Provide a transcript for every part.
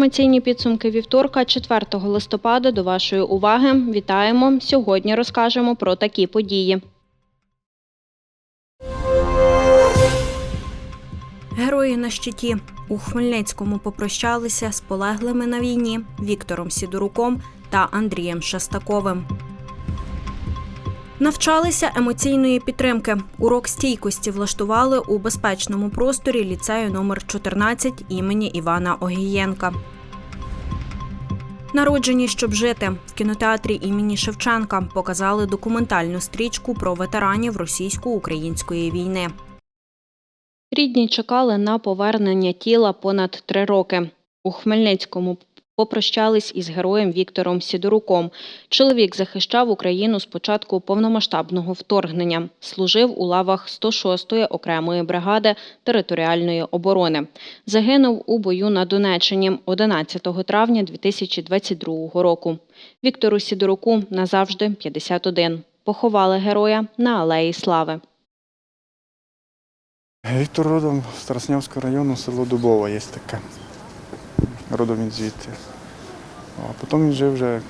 Інформаційні підсумки вівторка, 4 листопада. До вашої уваги вітаємо. Сьогодні розкажемо про такі події. Герої на щиті у Хмельницькому попрощалися з полеглими на війні Віктором Сідоруком та Андрієм Шестаковим. Навчалися емоційної підтримки. Урок стійкості влаштували у безпечному просторі ліцею номер 14 імені Івана Огієнка. Народжені, щоб жити в кінотеатрі імені Шевченка показали документальну стрічку про ветеранів російсько-української війни. Рідні чекали на повернення тіла понад три роки. У Хмельницькому попрощались із героєм Віктором Сідоруком. Чоловік захищав Україну з початку повномасштабного вторгнення. Служив у лавах 106-ї окремої бригади територіальної оборони. Загинув у бою на Донеччині 11 травня 2022 року. Віктору Сідоруку назавжди 51. Поховали героя на Алеї Слави. Віктор родом з Староснявського району, село Дубова є таке. Родом він звідти. А потім він жив вже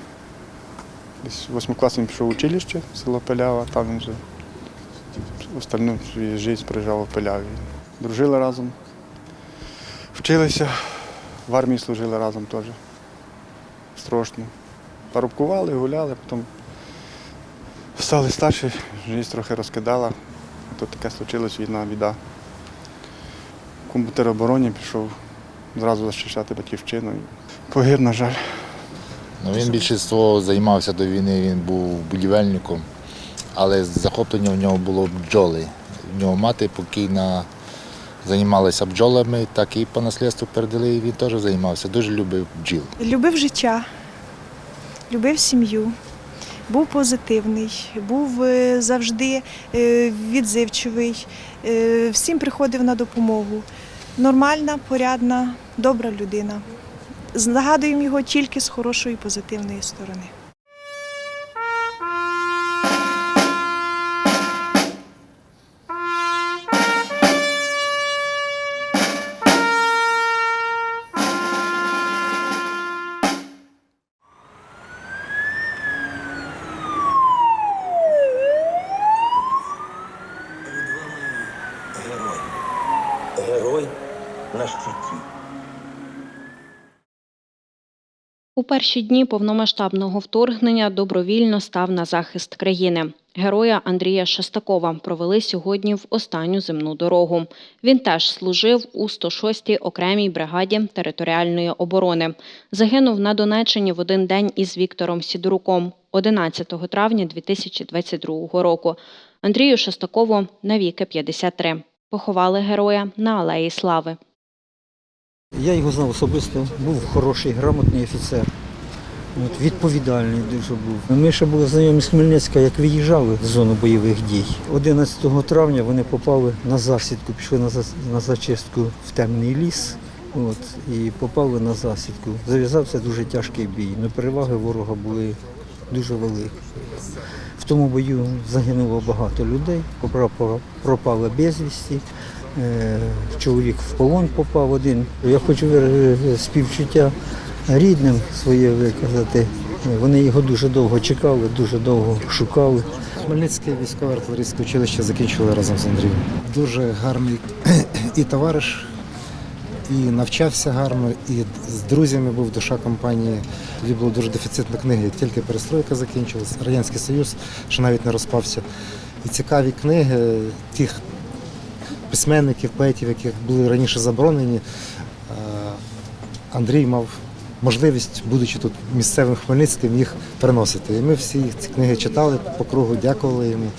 десь в восьмому класі він пішов в училище, село Пелява, там він вже остальну свою життя прожив у Пеляві. Дружили разом, вчилися, в армії служили разом теж. Страшно. Парубкували, гуляли, потім стали старші, життя трохи розкидала. То таке случилось війна, біда. В теробороні пішов зразу захищати батьківщину. Погиб, на жаль. Ну, він більшість займався до війни, він був будівельником, але захоплення в нього було бджоли. В нього мати покійна займалася бджолами, так і по наслідству передали, і він теж займався, дуже любив бджіл. Любив життя, любив сім'ю, був позитивний, був е, завжди е, відзивчивий, е, всім приходив на допомогу. Нормальна, порядна, добра людина. Згадуємо його тільки з хорошої позитивної сторони. Герой. Герой на щиті. У перші дні повномасштабного вторгнення добровільно став на захист країни. Героя Андрія Шестакова провели сьогодні в останню земну дорогу. Він теж служив у 106-й окремій бригаді територіальної оборони. Загинув на Донеччині в один день із Віктором Сідоруком 11 травня 2022 року. Андрію Шестакову навіки 53. Поховали героя на Алеї Слави. Я його знав особисто, був хороший, грамотний офіцер. От, відповідальний дуже був. Ми ще були знайомі з Хмельницька, як виїжджали з зони бойових дій. 11 травня вони попали на засідку, пішли на, на зачистку в темний ліс. От, і попали на засідку. Зав'язався дуже тяжкий бій. але переваги ворога були дуже великі. В тому бою загинуло багато людей, пропали безвісті. Е, Чоловік в полон попав один. Я хочу співчуття рідним своє виказати. Вони його дуже довго чекали, дуже довго шукали. Хмельницьке військове артилерійське училище закінчили разом з Андрієм. Дуже гарний і товариш, і навчався гарно, і з друзями був душа компанії. Тоді було дуже дефіцитно книги. Тільки перестройка закінчилась, Радянський Союз ще навіть не розпався. І цікаві книги тих письменників, поетів, яких були раніше заборонені. е, Андрій мав можливість, будучи тут місцевим хмельницьким, їх приносити. І ми всі ці книги читали по кругу, дякували йому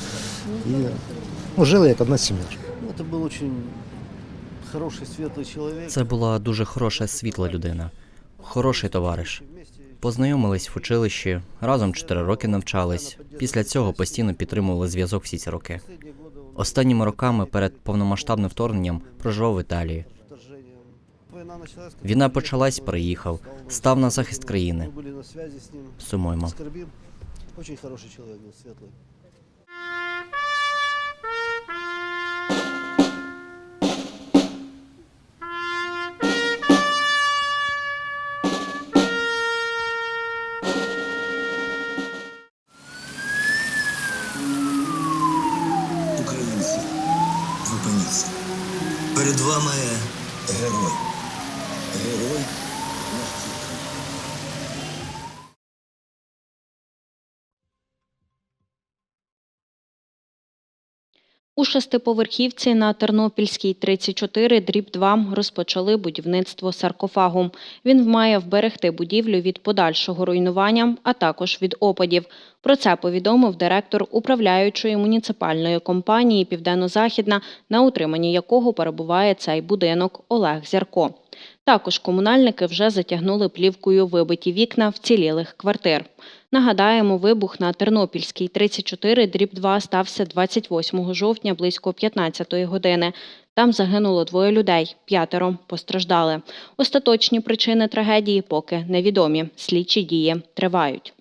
і ну, жили як одна сім'я. Это был очень хороший, светлый человек. Це була дуже хороша світла людина, хороший товариш. Познайомились в училищі, разом 4 роки навчались. Після цього постійно підтримували зв'язок всі ці роки. Останніми роками перед повномасштабним вторгненням проживав в Італії. Война началась, Війна почалась, приїхав, став на захист країни. мы были на связи с ним. Сумуємо. Скорбим. Очень хороший человек был, светлый. перед вами герой. Герой. У шестиповерхівці на Тернопільській 34 дріб 2 розпочали будівництво саркофагу. Він має вберегти будівлю від подальшого руйнування, а також від опадів. Про це повідомив директор управляючої муніципальної компанії Південно-Західна, на утриманні якого перебуває цей будинок Олег Зярко. Також комунальники вже затягнули плівкою вибиті вікна вцілілих квартир. Нагадаємо, вибух на Тернопільській 34 дріб 2 стався 28 жовтня близько 15 години. Там загинуло двоє людей, п'ятеро постраждали. Остаточні причини трагедії поки невідомі. Слідчі дії тривають.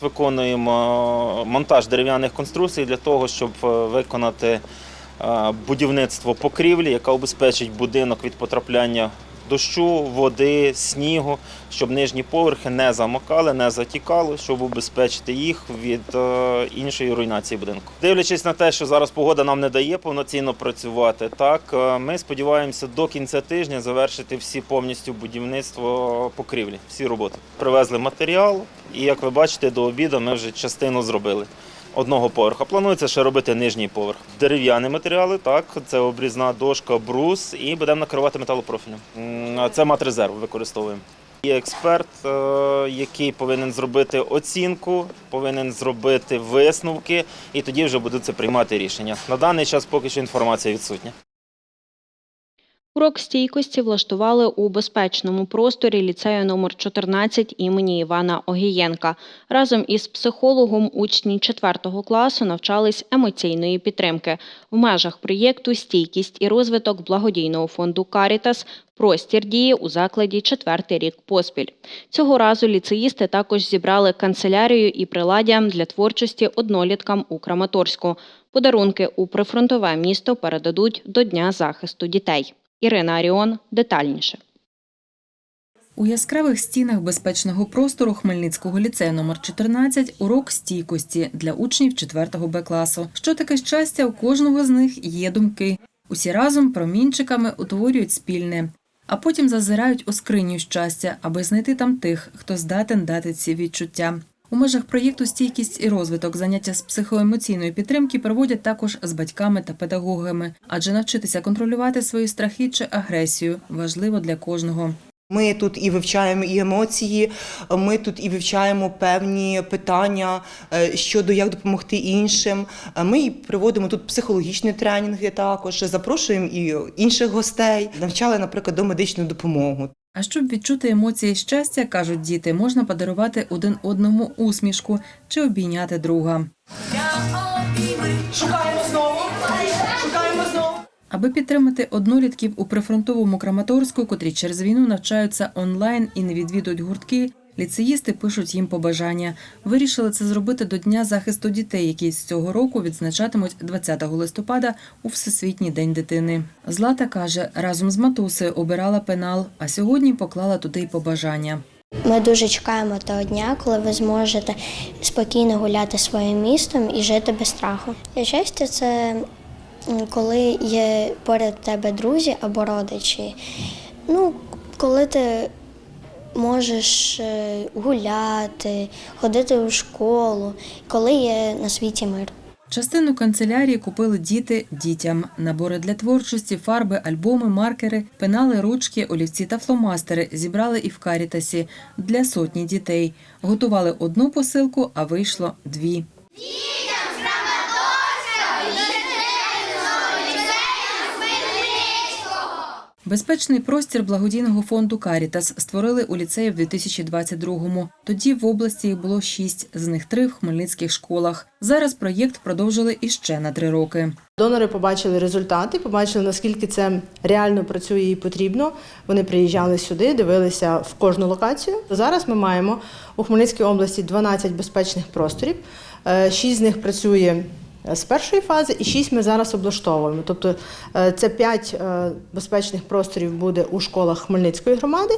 Виконуємо монтаж дерев'яних конструкцій для того, щоб е, виконати будівництво покрівлі, яка убезпечить будинок від потрапляння дощу, води, снігу, щоб нижні поверхи не замокали, не затікали, щоб убезпечити їх від е, іншої руйнації будинку. Дивлячись на те, що зараз погода нам не дає повноцінно працювати, так е, ми сподіваємося до кінця тижня завершити всі повністю будівництво покрівлі, всі роботи. Привезли матеріал, і як ви бачите, до обіду ми вже частину зробили. Одного поверха. Планується ще робити нижній поверх. Дерев'яні матеріали, так, це обрізна дошка, брус, і будемо накривати металопрофілем. Це матрезерв використовуємо. Є експерт, е, який повинен зробити оцінку, повинен зробити висновки, і тоді вже будуть це приймати рішення. На даний час поки що інформація відсутня. Урок стійкості влаштували у безпечному просторі ліцею номер 14 імені Івана Огієнка. Разом із психологом учні 4 класу навчались емоційної підтримки. В межах проєкту Стійкість і розвиток благодійного фонду Карітас простір діє у закладі четвертий рік поспіль. Цього разу ліцеїсти також зібрали канцелярію і приладдя для творчості одноліткам у Краматорську. Подарунки у прифронтове місто передадуть до Дня захисту дітей. Ірина Аріон детальніше. У яскравих стінах безпечного простору Хмельницького ліцею номер 14 урок стійкості для учнів 4 Б класу. Що таке щастя? У кожного з них є думки. Усі разом промінчиками утворюють спільне, а потім зазирають у скриню щастя, аби знайти там тих, хто здатен дати ці відчуття. У межах проєкту Стійкість і розвиток заняття з психоемоційної підтримки проводять також з батьками та педагогами, адже навчитися контролювати свої страхи чи агресію важливо для кожного. Ми тут і вивчаємо і емоції, ми тут і вивчаємо певні питання е, щодо як допомогти іншим. Е, Ми і проводимо тут психологічні тренінги також, запрошуємо і інших гостей, навчали, наприклад, до медичну допомогу. А щоб відчути емоції щастя, кажуть діти, можна подарувати один одному усмішку чи обійняти друга. Шукаємо знову, шукаємо знову. Аби підтримати однолітків у прифронтовому Краматорську, котрі через війну навчаються онлайн і не відвідують гуртки, ліцеїсти пишуть їм побажання. Вирішили це зробити до Дня захисту дітей, який з цього року відзначатимуть 20 листопада у Всесвітній день дитини. Злата каже, разом з матусею обирала пенал, а сьогодні поклала туди й побажання. Ми дуже чекаємо того дня, коли ви зможете спокійно гуляти своїм містом і жити без страху. І щастя, це коли є поряд тебе друзі або родичі. Ну, коли ти можеш е, гуляти, ходити у школу, коли є на світі мир. Частину канцелярії купили діти дітям. Набори для творчості, фарби, альбоми, маркери, пенали, ручки, олівці та фломастери зібрали і в Карітасі для сотні дітей. Готували одну посилку, а вийшло дві. Безпечний простір благодійного фонду Карітас створили у ліцеї в 2022-му. Тоді в області їх було шість, з них три в хмельницьких школах. Зараз проєкт продовжили іще на три роки. Донори побачили результати, побачили, наскільки це реально працює і потрібно. Вони приїжджали сюди, дивилися в кожну локацію. Зараз ми маємо у Хмельницькій області 12 безпечних просторів. Е, Шість з них працює з першої фази, і шість ми зараз облаштовуємо. Тобто е, це п'ять е, безпечних просторів буде у школах Хмельницької громади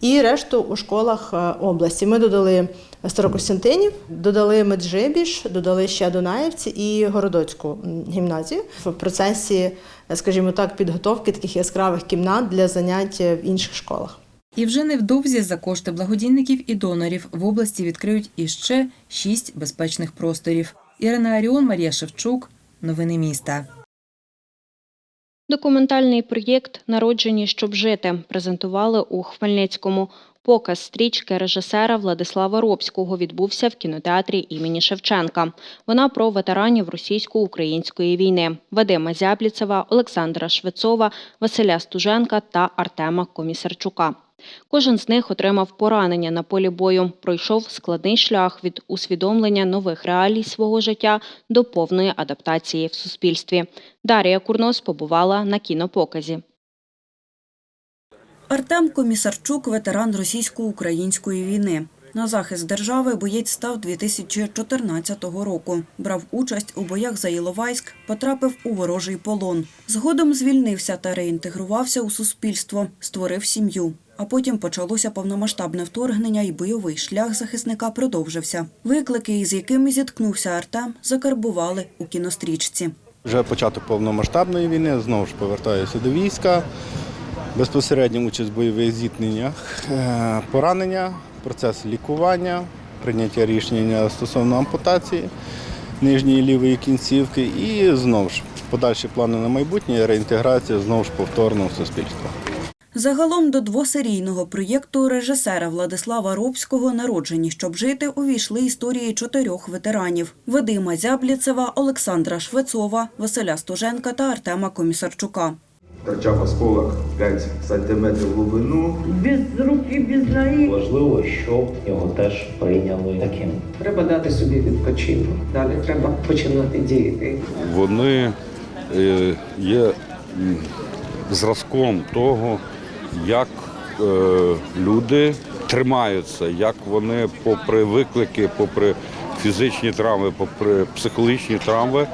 і решту у школах е, області. Ми додали Старокостянтинів, додали Меджибіж, додали ще Дунаївці і Городоцьку гімназію в процесі, е, скажімо так, підготовки таких яскравих кімнат для занять в інших школах. І вже невдовзі за кошти благодійників і донорів в області відкриють іще шість безпечних просторів. Ірина Аріон, Марія Шевчук. Новини міста. Документальний проєкт Народжені, щоб жити презентували у Хмельницькому. Показ стрічки режисера Владислава Робського відбувся в кінотеатрі імені Шевченка. Вона про ветеранів російсько-української війни Вадима Зябліцева, Олександра Швецова, Василя Стуженка та Артема Комісарчука. Кожен з них отримав поранення на полі бою, пройшов складний шлях від усвідомлення нових реалій свого життя до повної адаптації в суспільстві. Дар'я Курнос побувала на кінопоказі. Артем Комісарчук, ветеран російсько-української війни. На захист держави боєць став 2014 року. Брав участь у боях за Іловайськ, потрапив у ворожий полон. Згодом звільнився та реінтегрувався у суспільство, створив сім'ю. А потім почалося повномасштабне вторгнення, і бойовий шлях захисника продовжився. Виклики, із якими зіткнувся Артем, закарбували у кінострічці. Вже початок повномасштабної війни, знову ж повертаюся до війська, безпосередньо участь в бойових зіткненнях, е, поранення, процес лікування, прийняття рішення стосовно ампутації нижньої лівої кінцівки і знову ж подальші плани на майбутнє, реінтеграція знову ж повторно в суспільство. Загалом до двосерійного проєкту режисера Владислава Робського «Народжені, щоб жити» увійшли історії чотирьох ветеранів – Вадима Зябліцева, Олександра Швецова, Василя Стоженка та Артема Комісарчука. Торчав осколок 5 сантиметрів глибину. без руки, без ноги. Важливо, щоб його теж прийняли таким. Треба дати собі відпочинок. Далі треба починати діяти. Вони е, є зразком того, як е, люди тримаються, як вони, попри виклики, попри фізичні травми, попри психологічні травми,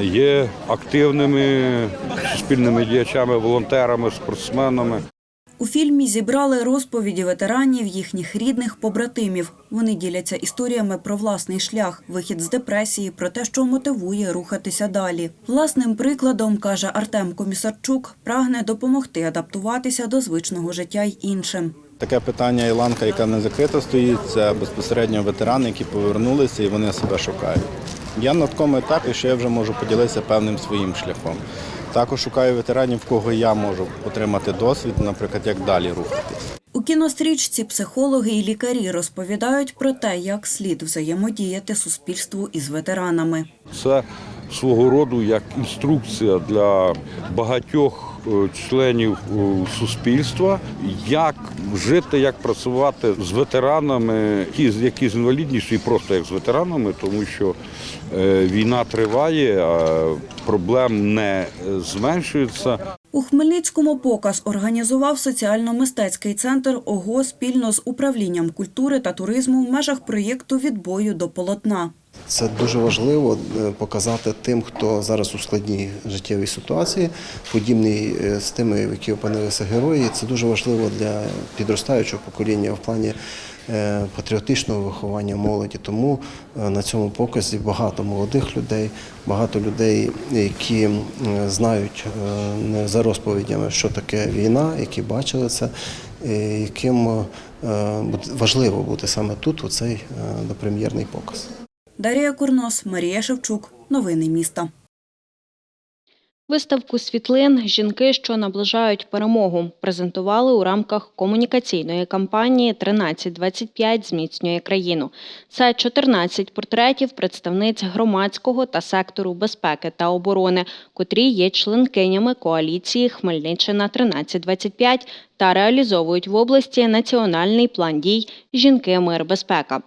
є активними суспільними діячами, волонтерами, спортсменами. У фільмі зібрали розповіді ветеранів, їхніх рідних побратимів. Вони діляться історіями про власний шлях, вихід з депресії, про те, що мотивує рухатися далі. Власним прикладом, каже Артем Комісарчук, прагне допомогти адаптуватися до звичного життя й іншим. Таке питання Іланка, яка не закрита стоїть, це безпосередньо ветерани, які повернулися і вони себе шукають. Я на такому етапі, що я вже можу поділитися певним своїм шляхом. Також шукаю ветеранів, в кого я можу отримати досвід, наприклад, як далі рухатись. У кінострічці психологи і лікарі розповідають про те, як слід взаємодіяти суспільству із ветеранами. Це свого роду як інструкція для багатьох членів е, суспільства, як жити, як працювати з ветеранами, які, з- інвалідністю, і просто як з ветеранами, тому що е, війна триває, а проблем не е, зменшується. У Хмельницькому показ організував соціально-мистецький центр ОГО спільно з управлінням культури та туризму в межах проєкту відбою до полотна. Це дуже важливо е, показати тим, хто зараз у складній життєвій ситуації, подібний е, з тими, в які опинилися герої. Це дуже важливо для підростаючого покоління в плані е, патріотичного виховання молоді. Тому на цьому показі багато молодих людей, багато людей, які знають не за розповідями, що таке війна, які бачили це, яким важливо бути саме тут, у цей допрем'єрний показ. Дарія Курнос, Марія Шевчук. Новини міста. Виставку світлин Жінки, що наближають перемогу, презентували у рамках комунікаційної кампанії «1325 зміцнює країну. Це 14 портретів представниць громадського та сектору безпеки та оборони, котрі є членкинями коаліції Хмельниччина 1325 та реалізовують в області національний план дій Жінки, мир, безпека.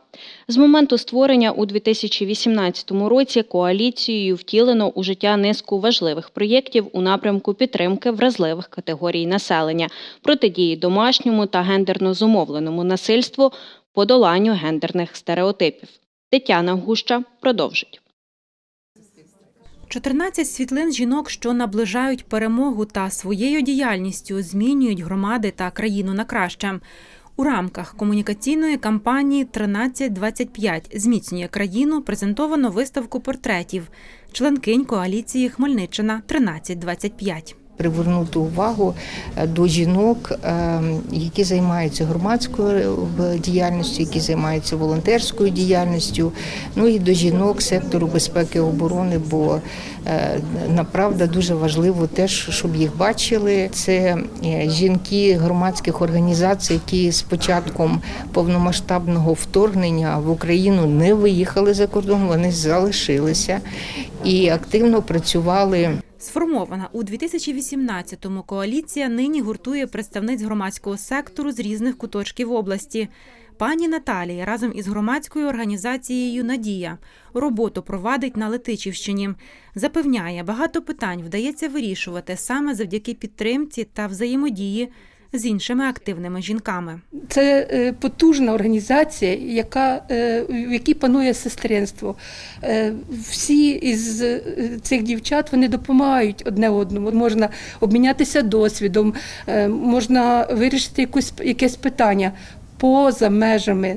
З моменту створення у 2018 році коаліцією втілено у життя низку важливих проєктів у напрямку підтримки вразливих категорій населення, протидії домашньому та гендерно зумовленому насильству, подоланню гендерних стереотипів. Тетяна Гуща продовжить. 14 світлин жінок, що наближають перемогу та своєю діяльністю змінюють громади та країну на краще. У рамках комунікаційної кампанії «1325 зміцнює країну презентовано виставку портретів членкинь коаліції Хмельниччина 1325. Привернути увагу е, до жінок, е, які займаються громадською е, діяльністю, які займаються волонтерською діяльністю, ну і до жінок сектору безпеки і оборони, бо направда дуже важливо теж, щоб їх бачили. Це жінки громадських організацій, які з початком повномасштабного вторгнення в Україну не виїхали за кордон, вони залишилися і активно працювали. Сформована у 2018-му коаліція нині гуртує представниць громадського сектору з різних куточків області. Пані Наталія разом із громадською організацією Надія роботу провадить на Летичівщині. Запевняє, багато питань вдається вирішувати саме завдяки підтримці та взаємодії з іншими активними жінками. Це е, потужна організація, яка, е, в якій панує сестринство. Е, Всі із цих дівчат вони допомагають одне одному. Можна обмінятися досвідом, можна вирішити якусь, якесь питання поза межами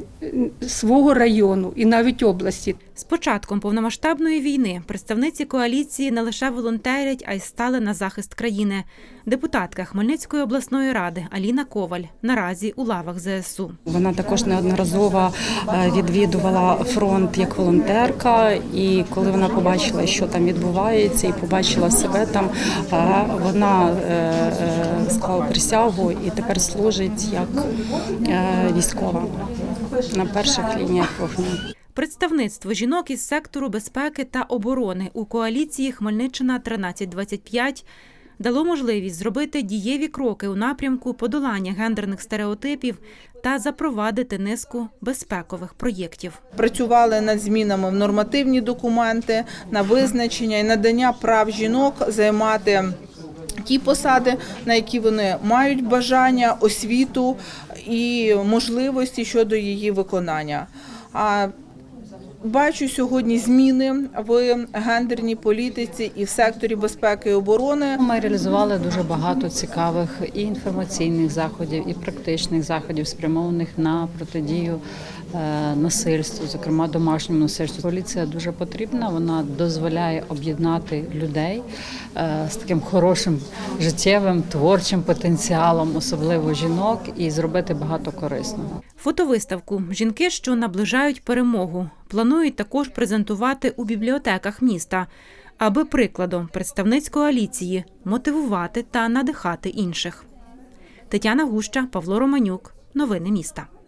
свого району і навіть області. З початком повномасштабної війни представниці коаліції не лише волонтерять, а й стали на захист країни. Депутатка Хмельницької обласної ради Аліна Коваль наразі у лавах ЗСУ. Вона також неодноразово е, відвідувала фронт як волонтерка, і коли вона побачила, що там відбувається, і побачила себе там, е, вона е, склала присягу і тепер служить як військова на перших лініях вогню. Представництво жінок із сектору безпеки та оборони у коаліції Хмельниччина 1325 дало можливість зробити дієві кроки у напрямку подолання гендерних стереотипів та запровадити низку безпекових проєктів. Працювали над змінами в нормативні документи на визначення і надання прав жінок займати. Ті посади, на які вони мають бажання, освіту і можливості щодо її виконання. А Бачу сьогодні зміни в гендерній політиці і в секторі безпеки і оборони. Ми реалізували дуже багато цікавих і інформаційних заходів, і практичних заходів, спрямованих на протидію насильству, зокрема домашньому насильству. Поліція дуже потрібна. Вона дозволяє об'єднати людей е, з таким хорошим життєвим творчим потенціалом, особливо жінок, і зробити багато корисного. Фотовиставку Жінки, що наближають перемогу, планують також презентувати у бібліотеках міста, аби прикладом представниць коаліції мотивувати та надихати інших. Тетяна Гуща, Павло Романюк. Новини міста.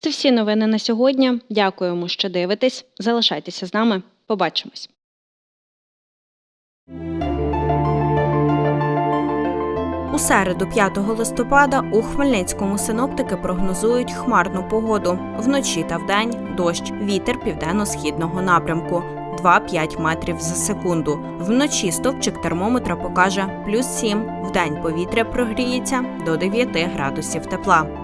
Це всі новини на сьогодні. Дякуємо, що дивитесь. Залишайтеся з нами. Побачимось. У середу, 5 листопада, у Хмельницькому синоптики прогнозують хмарну погоду. Вночі та вдень дощ, вітер південно-східного напрямку 2-5 метрів за секунду. Вночі стовпчик термометра покаже плюс 7, вдень повітря прогріється до 9 градусів тепла.